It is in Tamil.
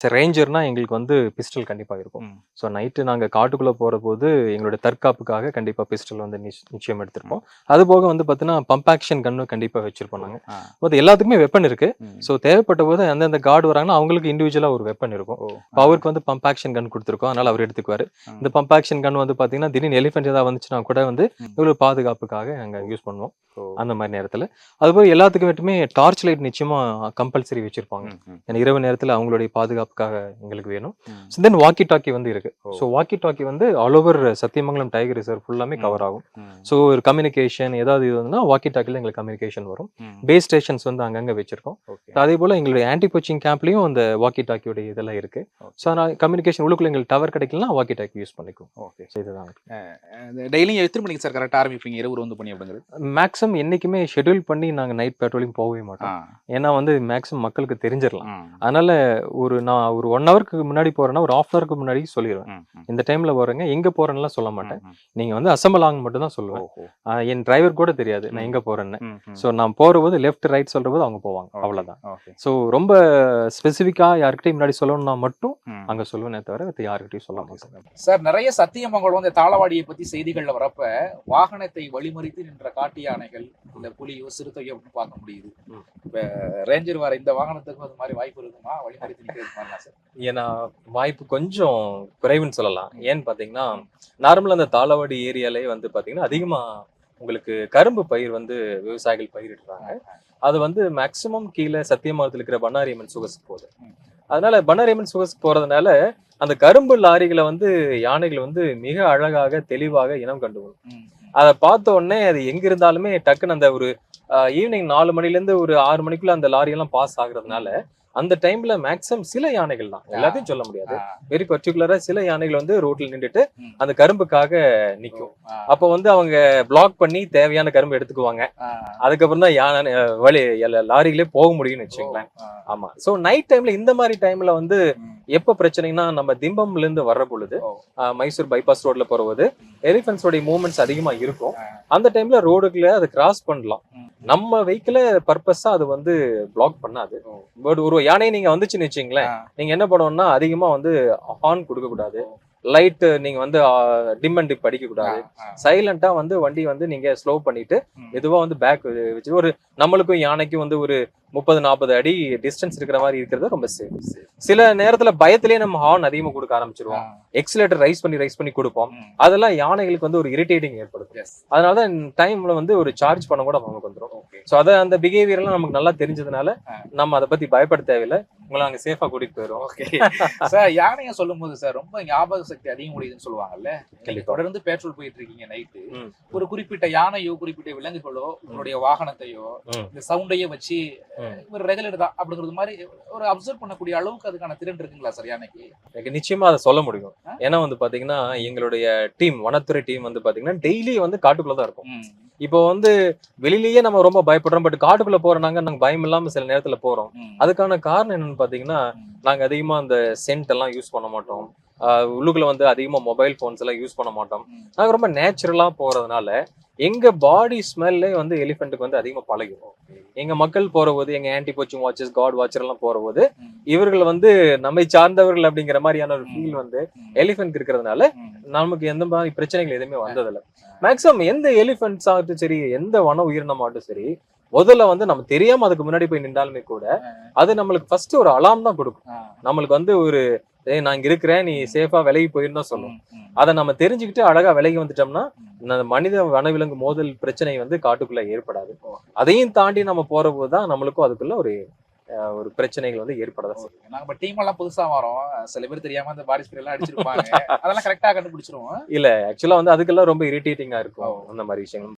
சரி ரேஞ்சர்னா எங்களுக்கு வந்து பிஸ்டல் கண்டிப்பா இருக்கும். ஸோ நைட்டு நாங்க காட்டுக்குள்ள போற போது எங்களுடைய தற்காப்புக்காக கண்டிப்பா பிஸ்டல் வந்து நிச்ச- நிச்சயம் எடுத்திருப்போம். அது போக வந்து பார்த்தீங்கன்னா பம்ப் ஆக்ஷன் கன்னு கண்டிப்பா வச்சிருப்போம் நாங்க. ஆ. அது எல்லாத்துக்குமே வெப்பன் இருக்கு. ஸோ தேவைப்பட்ட போது அந்தந்த கார்டு வராங்கன்னா அவங்களுக்கு இண்டிவிஜுவலா ஒரு வெப்பன் இருக்கும். அவருக்கு வந்து பம்ப் ஆக்ஷன் கன் கொடுத்துருக்கோம். அதனால அவர் எடுத்துக்குவாரு. இந்த பம்ப் ஆக்ஷன் கன் வந்து பாத்தீங்கன்னா திடீர்னு எலிஃபென்ட் ஏதாவது வந்துச்சுன்னா கூட வந்து ம். இவ்வளவு பாதுகாப்புக்காக நாங்க யூஸ் பண்ணுவோம். அந்த மாதிரி நேரத்துல. அதுபோல எல்லாத்துக்கும் மட்டுமே டார்ச் லைட் நிச்சயமா கம்பல்சரி வச்சிருப்பாங்க. ஏன்னா இரவு நேரத்துல அவங்களுடைய பாதுகாப்புக்காக எங்களுக்கு வேணும். ஸோ தென் வாக்கி டாக்கி வந்து இருக்கு. ஸோ வாக்கி டாக்கி வந்து all over Sathyamangalam tiger reserve ஃபுல்லாமே. கவர் ஆகும். ஸோ ஒரு கம்யூனிகேஷன் ஏதாவது இது வந்துன்னா வாக்கி டாக்கில எங்களுக்கு கம்யூனிகேஷன் வரும். பேஸ் ஸ்டேஷன்ஸ் வந்து அங்கங்க வச்சிருக்கோம் அதே போல எங்களுடைய ஆன்டி போச்சிங் கேம்ப்லயும் அந்த வாக்கி டாக்கியோட இதெல்லாம் இருக்கு. ஸோ அதனால் கம்யூனிகேஷன் உள்ளுக்குள்ள எங்களுக்கு டவர் கிடைக்கலனா வாக்கி டாக்கி யூஸ் பண்ணிக்குவோம் ஓகே. ஸோ இதுதான் டெய்லியும் எத்தனை மணிக்கு சார் கரெக்டாக ஆரம்பிப்பீங்க இரவு வந்து பண்ணி அப்படிங்கிறது மேக்ஸிமம் என்னைக்குமே ஷெட்யூல் பண்ணி நாங்க நைட் பேட்ரோலிங் போகவே மாட்டோம். ஏன்னா வந்து மேக்ஸிமம் மக்களுக்கு தெரிஞ்சிடலாம். அதனால ஒரு நான் ஒரு ஒன் ஹவருக்கு முன்னாடி போறேன்னா ஒரு ஆஃப் ஹவருக்கு முன்னாடி சொல்லிடுவேன் இந்த டைம்ல போறேங்க எங்க போறேன்லாம் சொல்ல மாட்டேன். நீங்க வந்து அசம்பிள் ஆங்க மட்டும் தான் சொல்லுவேன். ஆஹ் என் டிரைவர் கூட தெரியாது நான். எங்க போறேன்னு. ஸோ நான் போறபோது லெஃப்ட் ரைட் சொல்ற போது அவங்க போவாங்க. அவ்வளவுதான். ஸோ ரொம்ப ஸ்பெசிஃபிக்கா யார்கிட்டயும் முன்னாடி சொல்லணும்னா மட்டும். அங்க சொல்லுவேனே தவிர மத்த யார்கிட்டயும் சொல்ல மாட்டேன் சார் நிறைய சத்தியமங்கலம் இந்த தாளவாடியை பத்தி செய்திகள்ல வரப்ப வாகனத்தை வழிமறித்து நின்ற காட்டு யானைகள் இந்த புலியோ சிறுத்தையோ பார்க்க முடியுது. இப்ப ரேஞ்சர் வர இந்த வாகனத்துக்கும் அது மாதிரி வாய்ப்பு இருக்குமா வழிமறித்து சார் ஏன்னா வாய்ப்பு கொஞ்சம் குறைவுன்னு சொல்லலாம். ஏன்னு பாத்தீங்கன்னா நார்மலா அந்த தாளவாடி ஏரியாலே வந்து பாத்தீங்கன்னா அதிகமா உங்களுக்கு கரும்பு பயிர் வந்து விவசாயிகள் பயிரிடுறாங்க. அது வந்து மேக்சிமம் கீழே சத்தியமாரத்தில் இருக்கிற பன்னாரியம்மன் சுகஸுக்கு போகுது. அதனால பண்ணாரியம்மன் சுகஸுக்கு போறதுனால அந்த கரும்பு லாரிகளை வந்து யானைகள் வந்து மிக அழகாக தெளிவாக இனம் கண்டு அதை பார்த்த உடனே அது எங்க இருந்தாலுமே டக்குன்னு அந்த ஒரு ஈவினிங் நாலு மணில இருந்து ஒரு ஆறு மணிக்குள்ள அந்த லாரி எல்லாம் பாஸ் ஆகுறதுனால அந்த டைம்ல மேக்ஸிமம் சில யானைகள் தான். எல்லாத்தையும் சொல்ல முடியாது. வெரி பர்டிகுலரா சில யானைகள் வந்து ரோட்ல நின்றுட்டு. அந்த கரும்புக்காக நிக்கும். அப்போ வந்து அவங்க பிளாக் பண்ணி தேவையான கரும்பு எடுத்துக்குவாங்க. அதுக்கப்புறம் தான் யானை வழி எல்லா லாரிகளே போக முடியும்னு வச்சுங்களேன் ஆமா. சோ நைட் டைம்ல இந்த மாதிரி டைம்ல வந்து. எப்ப பிரச்சனைனா நம்ம திம்பம்ல இருந்து வர்ற பொழுது மைசூர் பைபாஸ் ரோட்ல போறது எலிஃபென்ட்ஸோட மூவ்மெண்ட்ஸ் அதிகமா இருக்கும். அந்த டைம்ல ரோடுக்குள்ள அதை கிராஸ் பண்ணலாம். நம்ம வெஹிக்கிள பர்பஸா அது வந்து பிளாக் பண்ணாது. பட் ஒரு யானை நீங்க வந்துச்சுன்னு வச்சுங்களேன் நீங்க என்ன பண்ணணும்னா அதிகமா வந்து ஹார்ன் கொடுக்க கூடாது லைட் நீங்க வந்து டிம் அண்ட் டிப் அடிக்க கூடாது. சைலண்டா வந்து வண்டி வந்து நீங்க ஸ்லோ பண்ணிட்டு. மெதுவா வந்து பேக் வச்சு ஒரு நம்மளுக்கும் யானைக்கும் வந்து ஒரு முப்பது நாற்பது அடி டிஸ்டன்ஸ் இருக்கிற மாதிரி இருக்கிறது ரொம்ப சேஃப். சில நேரத்துல பயத்திலேயே நம்ம ஹார்ன் அதிகமா கொடுக்க ஆரம்பிச்சிருவோம் எக்ஸலேட்டர் ரைஸ் பண்ணி ரைஸ் பண்ணி கொடுப்போம். அதெல்லாம் யானைகளுக்கு வந்து ஒரு இரிட்டேட்டிங் ஏற்படுத்தும் Yes. அதனாலதான் டைம்ல வந்து ஒரு சார்ஜ் பண்ண கூட அவங்களுக்கு வந்துடும். ஸோ அதை அந்த பிஹேவியர் எல்லாம் நமக்கு நல்லா தெரிஞ்சதுனால. நம்ம அதை பத்தி பயப்பட தேவையில்லை உங்களை அங்க சேஃபா கூட்டிட்டு போயிடும் ஓகே சார் யானைய சொல்லும் போது சார் ரொம்ப ஞாபக சக்தி அதிகம் உடையதுன்னு சொல்லுவாங்கல்ல நீங்க கண்டிப்பா. தொடர்ந்து பெட்ரோல் போயிட்டு இருக்கீங்க நைட்டு. ஒரு குறிப்பிட்ட யானையோ குறிப்பிட்ட விலங்குகளோ உங்களுடைய வாகனத்தையோ. இந்த சவுண்டையே வச்சு. ஒரு ரெகுலர் தான் அப்படிங்கிறது மாதிரி ஒரு அப்சர்வ் பண்ணக்கூடிய அளவுக்கு அதுக்கான திறன் இருக்குங்களா சார் யானைக்கு எனக்கு நிச்சயமா அதை சொல்ல முடியும்? ஏன்னா வந்து பாத்தீங்கன்னா எங்களுடைய டீம் வனத்துறை டீம் வந்து பாத்தீங்கன்னா டெய்லி வந்து காட்டுக்குள்ள தான் இருக்கும். இப்போ வந்து வெளியிலேயே நம்ம ரொம்ப பயப்படுறோம் பட் காட்டுக்குள்ள போறோம்னாங்க நாங்க பயம் இல்லாம சில நேரத்துல போறோம். அதுக்கான காரணம் என்னன்னு பாத்தீங்கன்னா. நாங்க அதிகமா அந்த சென்ட் எல்லாம் யூஸ் பண்ண மாட்டோம் உள்ளுக்குள்ள வந்து அதிகமா மொபைல் போன்ஸ் எல்லாம் யூஸ் பண்ண மாட்டோம் நாங்கள் நாங்க ரொம்ப நேச்சுரலா போறதுனால எங்க பாடி ஸ்மெல்லே வந்து எலிஃபென்ட்டுக்கு வந்து அதிகமா பழகிடும் எங்க மக்கள் போற போது எங்க anti poaching watches guard watcher எல்லாம் போற போது இவர்கள் வந்து நம்மை சார்ந்தவர்கள் அப்படிங்கிற மாதிரியான ஒரு ஃபீல் வந்து ம். எலிஃபென்ட் இருக்கிறதுனால நமக்கு எந்த மாதிரி பிரச்சனைகள் எதுவுமே வந்ததில்லை மேக்ஸிமம் எந்த எலிஃபென்ட்ஸ் ஆகட்டும் சரி எந்த வன உயிரினமாகட்டும் சரி முதல்ல வந்து நம்ம தெரியாம அதுக்கு முன்னாடி போய் நின்றாலுமே கூட அது நம்மளுக்கு ஃபர்ஸ்ட் ஒரு அலாம் தான் கொடுக்கும். நம்மளுக்கு வந்து ஒரு ஏய் நான் இங்க இருக்கிறேன் நீ சேஃபா விலகி போயிருந்தா சொல்லும். அதை நம்ம தெரிஞ்சுக்கிட்டு அழகா விலகி வந்துட்டோம்னா மனித வனவிலங்கு மோதல் பிரச்சனை வந்து காட்டுக்குள்ள ஏற்படாது. அதையும் தாண்டி நம்ம போற போதுதான் நம்மளுக்கும் அதுக்குள்ள ஒரு ஒரு பிரச்சனைகள் வந்து ஏற்படாதான் செய்யும். நாங்க டீம் எல்லாம் புதுசா வரோம். சில பேர் தெரியாம அந்த பாடி ஸ்ப்ரே எல்லாம் அடிச்சிருப்பாங்க. அதெல்லாம் கரெக்டா கண்டுபிடிச்சிருவோம். இல்ல ஆக்சுவலா வந்து அதுக்கெல்லாம் ரொம்ப இரிட்டேட்டிங்கா இருக்கும் அந்த மாதிரி விஷயங்கள்.